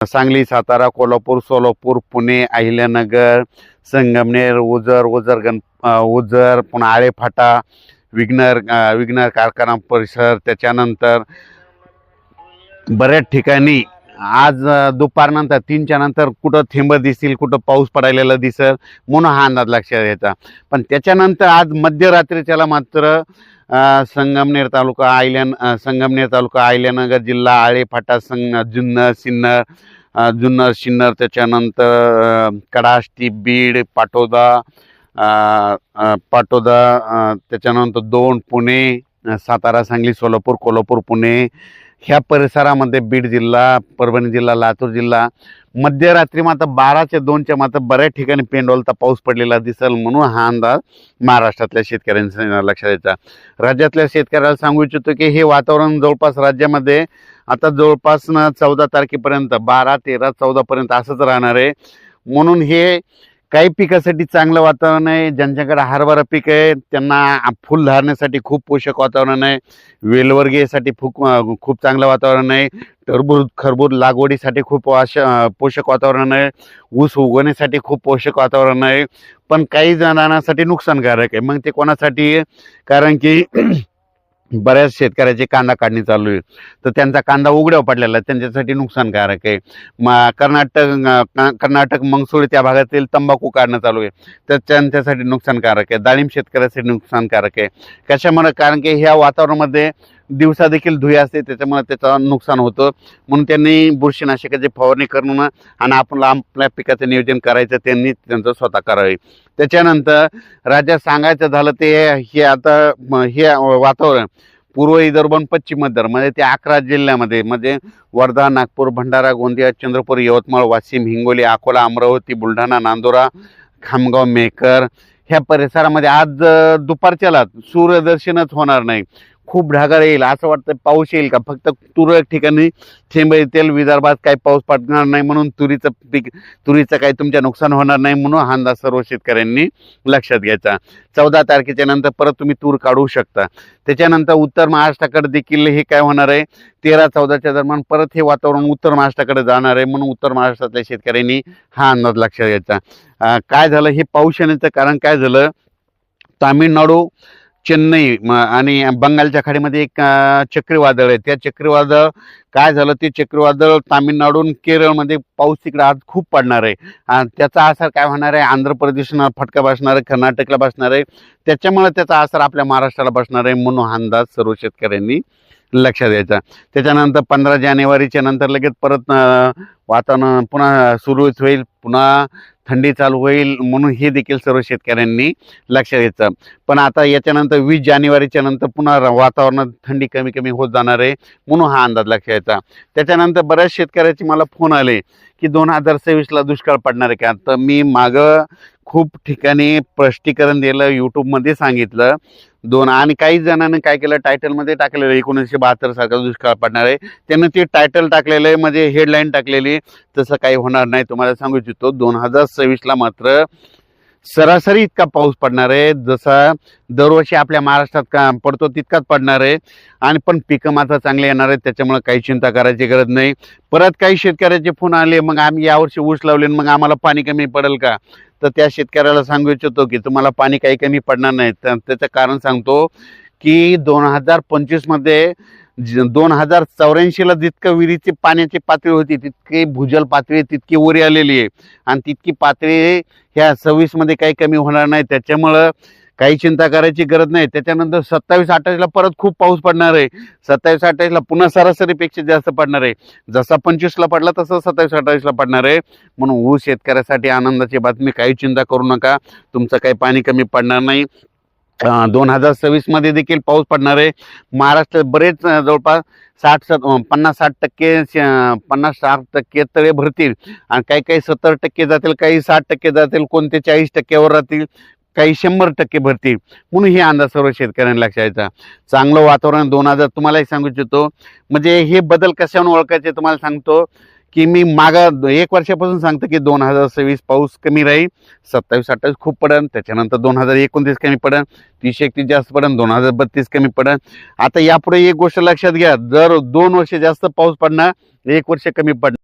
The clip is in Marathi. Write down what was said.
सांगली सातारा कोल्हापूर सोलापूर पुणे अहिल्यानगर संगमनेर उजर उजर गण उजर पुन्हा आळेफाटा विघ्नर विघ्नर कारखाना परिसर त्याच्यानंतर बऱ्याच ठिकाणी आज दुपारनंतर तीनच्या नंतर कुठं थेंब दिसतील कुठं पाऊस पडायला दिसेल म्हणून हा अंदाज लक्षात घ्यायचा पण त्याच्यानंतर आज मध्यरात्रीच्याला मात्र संगमनेर तालुका आयल्यान संगमनेर तालुका आयल्यानगर जिल्हा आळेफाटा संग जुन्नर सिन्नर जुन्नर सिन्नर त्याच्यानंतर कडाष्टी बीड पाटोदा पाटोदा त्याच्यानंतर दोन पुणे सातारा सांगली सोलापूर कोल्हापूर पुणे ह्या परिसरामध्ये बीड जिल्हा परभणी जिल्हा लातूर जिल्हा मध्यरात्री मात्र बाराच्या दोनच्या मात्र बऱ्याच ठिकाणी पेंडोलता पाऊस पडलेला दिसेल म्हणून हा अंदाज महाराष्ट्रातल्या शेतकऱ्यांचा लक्षात द्यायचा राज्यातल्या शेतकऱ्याला सांगू इच्छितो की हे वातावरण जवळपास राज्यामध्ये आता जवळपास ना चौदा तारखेपर्यंत बारा तेरा चौदापर्यंत असंच राहणार आहे. म्हणून हे काही पिकासाठी चांगलं वातावरण आहे. ज्यांच्याकडे हरभरा पीक आहे त्यांना फुल धारण्यासाठी खूप पोषक वातावरण आहे. वेलवर्गीयसाठी खूप खूप चांगलं वातावरण आहे. टरबूज खरबूज लागवडीसाठी खूप वाश पोषक वातावरण आहे. ऊस उगवण्यासाठी खूप पोषक वातावरण आहे. पण काही जणांसाठी नुकसानकारक आहे. मग ते कोणासाठी? कारण की बऱ्याच शेतकऱ्याचे कांदा काढणी चालू आहे. तर त्यांचा कांदा उघड्यावर पडलेला आहे. त्यांच्यासाठी नुकसानकारक आहे. म कर्नाटक कर्नाटक मंगसुळी त्या भागातील तंबाखू काढणं चालू आहे. तर त्यांच्यासाठी नुकसानकारक आहे. डाळिंब शेतकऱ्यासाठी नुकसानकारक आहे. कशामुळे? कारण की ह्या वातावरणामध्ये दिवसा देखील धुळे असते त्याच्यामुळे त्याचं नुकसान होतं. म्हणून त्यांनी बुरशीनाशकाची फवारणी करून आणि आपण आपल्या पिकाचं नियोजन करायचं त्यांनी त्यांचं स्वतः करावे. त्याच्यानंतर राज्यात सांगायचं झालं ते हे आता हे वातावरण पूर्व विदर्भ आणि पश्चिम विदर्भ म्हणजे ते अकरा जिल्ह्यामध्ये म्हणजे वर्धा नागपूर भंडारा गोंदिया चंद्रपूर यवतमाळ वाशिम हिंगोली अकोला अमरावती बुलढाणा नांदुरा खामगाव मेकर ह्या परिसरामध्ये आज दुपारच्याला सूर्यदर्शनच होणार नाही. खूप ढगाळ येईल असं वाटतं पाऊस येईल का? फक्त तुरळक ठिकाणी थेंब येतील विदर्भात काही पाऊस पडणार नाही म्हणून तुरीचं पीक तुरीचं काही तुमच्या नुकसान होणार नाही म्हणून हा अंदाज सर्व शेतकऱ्यांनी लक्षात घ्यायचा. चौदा तारखेच्या नंतर परत तुम्ही तूर काढू शकता. त्याच्यानंतर उत्तर महाराष्ट्राकडे देखील हे काय होणार आहे? तेरा चौदाच्या दरम्यान परत हे वातावरण उत्तर महाराष्ट्राकडे जाणार आहे म्हणून उत्तर महाराष्ट्रातल्या शेतकऱ्यांनी हा अंदाज लक्षात घ्यायचा. काय झालं? हे पाऊस येण्याचं कारण काय झालं? तामिळनाडू चेन्नई आणि बंगालच्या खाडीमध्ये एक चक्रीवादळ आहे. त्या चक्रीवादळ काय झालं? ते चक्रीवादळ तामिळनाडू आणि केरळमध्ये पाऊस तिकडे आज खूप पडणार आहे. आणि त्याचा असर काय होणार आहे? आंध्र प्रदेशला फटका बसणार आहे कर्नाटकला बसणार आहे. त्याच्यामुळे त्याचा असर आपल्या महाराष्ट्राला बसणार आहे म्हणून हा अंदाज सर्व शेतकऱ्यांनी लक्षात द्यायचा त्याच्यानंतर पंधरा जानेवारीच्या नंतर लगेच परत वातावरण पुन्हा सुरळीत होईल. पुन्हा थंडी चालू होईल म्हणून हे देखील सर्व शेतकऱ्यांनी लक्ष घ्यायचं पण आता याच्यानंतर वीस जानेवारीच्या नंतर पुन्हा वातावरणात थंडी कमी कमी होत जाणार आहे म्हणून हा अंदाज लक्ष घ्यायचा त्याच्यानंतर बऱ्याच शेतकऱ्याचे मला फोन आले की दोन हजार सव्वीसला दुष्काळ पडणार आहे का? तर मी मागं खूप ठिकाणी स्पष्टीकरण दिलं यूट्यूबमध्ये सांगितलं दोन. आणि काही जणांनी काय केलं टायटलमध्ये टाकलेलं एकोणीसशे बहात्तर सारखा दुष्काळ पडणार आहे. त्यांनी ते टायटल टाकलेलं आहे म्हणजे हेडलाईन टाकलेली तसं काही होणार नाही. तुम्हाला सांगू इच्छितो दोन हजार सव्वीसला मात्र सरासरी इतका पाऊस पडणार आहे. जसा दरवर्षी आपल्या महाराष्ट्रात का पडतो तितकाच पडणार आहे. आणि पण पिकं मात्र चांगले येणार आहेत. त्याच्यामुळे काही चिंता करायची गरज नाही. परत काही शेतकऱ्याचे फोन आले मग आम्ही यावर्षी ऊस लावले आणि मग आम्हाला पाणी कमी पडेल का? तर त्या शेतकऱ्याला सांगू इच्छितो की तुम्हाला पाणी काही कमी पडणार नाही. त्याचं कारण सांगतो की दोन हजार पंचवीसमध्ये दोन हजार चौऱ्याऐंशीला जितकं विहिरीची पाण्याची पातळी होती तितकी भूजल पातळी तितकी वरी आलेली आहे. आणि तितकी पातळी ह्या सव्वीसमध्ये काही कमी होणार नाही. त्याच्यामुळं काही चिंता करायची गरज नाही. त्याच्यानंतर सत्तावीस अठ्ठावीसला परत खूप पाऊस पडणार आहे. सत्तावीस अठ्ठावीसला पुन्हा सरासरीपेक्षा जास्त पडणार आहे. जसा पंचवीसला पडला तसं सत्तावीस अठ्ठावीसला पडणार आहे. म्हणून ऊस शेतकऱ्यासाठी आनंदाची बातमी काही चिंता करू नका. तुमचं काही पाणी कमी पडणार नाही. दोन हजार सव्वीसमध्ये देखील पाऊस पडणार आहे. महाराष्ट्रात बरेच जवळपास साठ सत पन्नास साठ टक्के पन्नास साठ टक्के तळे भरतील. आणि काही काही सत्तर टक्के जातील काही साठ टक्के जातील कोणते चाळीस टक्क्यावर राहतील काही शंभर टक्के भरतील. म्हणून हे अंदाज सर्व शेतकऱ्यांना लक्षायचा चांगलं वातावरण दोन हजार तुम्हालाही सांगू इच्छितो. म्हणजे हे बदल कशावर ओळखायचे तुम्हाला सांगतो. की मी मागं एक वर्षापासून सांगतो की दोन हजार सव्वीस पाऊस कमी राहील सत्तावीस अठ्ठावीस खूप पडन त्याच्यानंतर दोन हजार एकोणतीस कमी पडन तीस एकतीस जास्त पडेल दोन हजार बत्तीस कमी पडन. आता यापुढे एक गोष्ट लक्षात घ्या जर दोन वर्ष जास्त पाऊस पडणार एक वर्ष कमी पडणार.